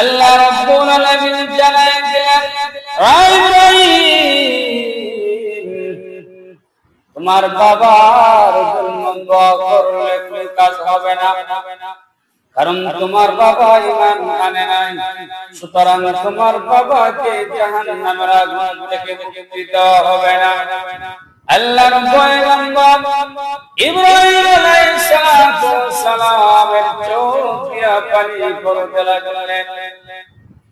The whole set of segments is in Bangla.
আল্লাহ রাব্বুল আলামিন জানায় দিলেন তোমার বাবার জন্য করলে কোনো কাজ হবে না। কারণ তোমার বাবা ইমান মানে নাই, সুতরাং তোমার বাবাকে জাহান্নামের আগুন থেকে মুক্তি দেওয়া হবে না। আল্লাহর ইব্রাহিম আলাইহিস সালামের চোখ পানি পড়তে লাগলেন।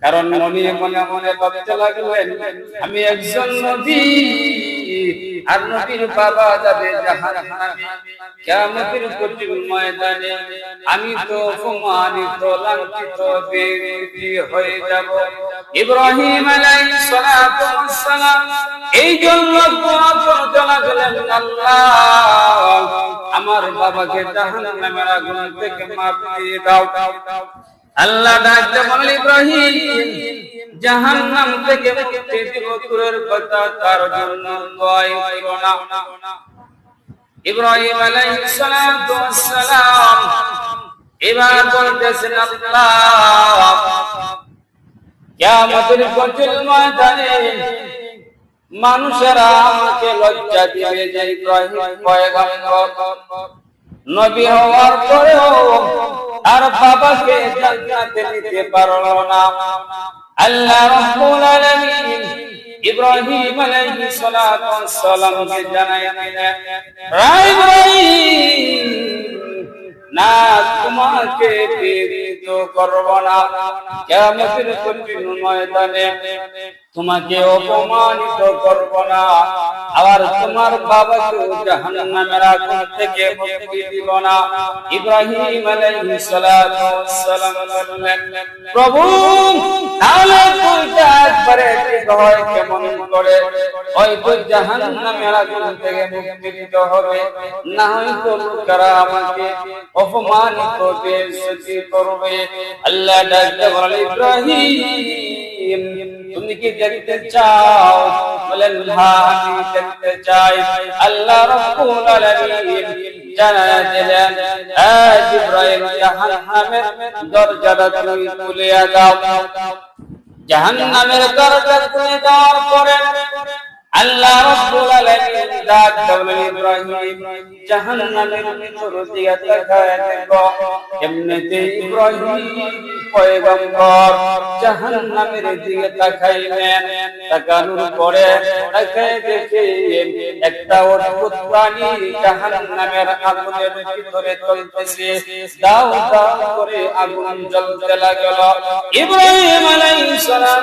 কারণ উনি মনে মনে ভাবতে লাগলেন, আমি একজন নবী, আর নবীর বাবা যাবে কঠিন ময়দানে আমি তো হয়ে যাব। ইব্রাহিম এই জন্য আমার বাবাকে জাহান্নামের আগুন থেকে মাফ দিয়ে দাও। আল্লাহ ডাকতে বলেন, ইব্রাহিম, জাহান্নাম থেকে মুক্তি দিব দূরের কথা, তার জন্য দোয়াই করো না। ইব্রাহিম আলাইহিস সালাতু ওয়াস সালাম এবার বলতেছেন, আল্লাহ, কিয়ামতের কঠিন ময়দানে মানুষেরা আমাকে লজ্জা দিবে যে ইব্রাহিম পয়গম্বর, নবী হওয়ার পরেও আর বাবাকে জান্নাতে নিতে পারল না। আল্লাহ রাব্বুল আলামিন ইব্রাহিম আলাইহিস সালাতু ওয়াস সালামকে জানায় দিলেন ইব্রাহিম তোমাকে করব না। কঠিন ময়দানে তোমাকে অপমানিত করব না। আবার তোমার বাবাকে জাহান্নামের আগুন থেকে মুক্তি দিব না। ইব্রাহিম আলাইহিস সালাম বললেন, প্রভু, তাহলে একবারে হয় কেমন করে? ওই তো জাহান্নামের আগুন থেকে মুক্তি দিতে হবে। না লোকেরা আমাকে অপমানিত বেইজ্জতি করবে তুমি কি দেখতে চাও? বলেন হ্যাঁ দেখতে চাই। আল্লাহ জাহান্নামের দরজা খুলে দেওয়ার পরে আল্লাহ রাব্বুল আলামিন ডাক দেবেন ইব্রাহিম জাহান্নামের ভিতর দিয়ে তাকায় দেখো ইব্রাহিম পয়গম্বর জাহান্নামের দিকে তাকাইলেন। তাকানোর পরে দেখে একটা অদ্ভুত প্রাণী জাহান্নামের আগুনের ভিতরে চলতেছে। দাও দাও করে আগুন জ্বলতে লাগল। ইব্রাহিম আলাইহিস সালাম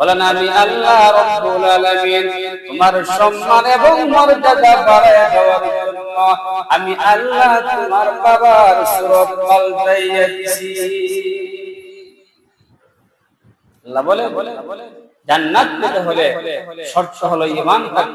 বলেন, আমি আল্লাহ রব্বুল আলামিন, তোমার সম্মান এবং মর্যাদা বাড়ায় দেওয়ার জন্য আমি আল্লাহ তোমার বাবার সুরত পাল্টাইয়াছি আল্লাহ বলে জান্নাত পেতে হলে শর্ত হলো ঈমান থাকতে